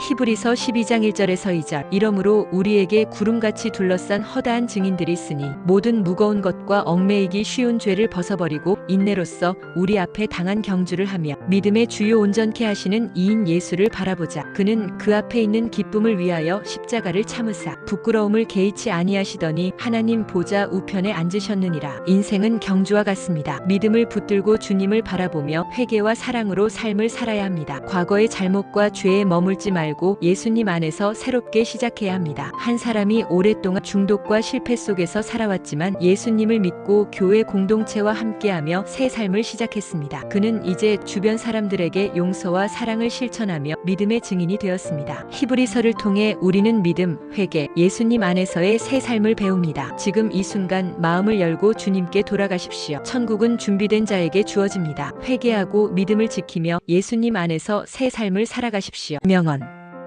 히브리서 12장 1절에서 2절. 이러므로 우리에게 구름같이 둘러싼 허다한 증인들이 있으니 모든 무거운 것과 얽매이기 쉬운 죄를 벗어버리고 인내로써 우리 앞에 당한 경주를 하며 믿음의 주요 온전케 하시는 이인 예수를 바라보자. 그는 그 앞에 있는 기쁨을 위하여 십자가를 참으사 부끄러움을 개의치 아니하시더니 하나님 보좌 우편에 앉으셨느니라. 인생은 경주와 같습니다. 믿음을 붙들고 주님을 바라보며 회개와 사랑으로 삶을 살아야 합니다. 과거의 잘못과 죄에 머물지 말고 예수님 안에서 새롭게 시작해야 합니다 한 사람이 오랫동안 중독과 실패 속에서 살아왔지만 예수님을 믿고 교회 공동체와 함께하며 새 삶을 시작했습니다 그는 이제 주변 사람들에게 용서와 사랑을 실천하며 믿음의 증인이 되었습니다 히브리서를 통해 우리는 믿음, 회개, 예수님 안에서의 새 삶을 배웁니다. 지금 이 순간 마음을 열고 주님께 돌아가십시오. 천국은 준비된 자에게 주어집니다. 회개하고 믿음을 지키며 예수님 안에서 새 삶을 살아가십시오. 명언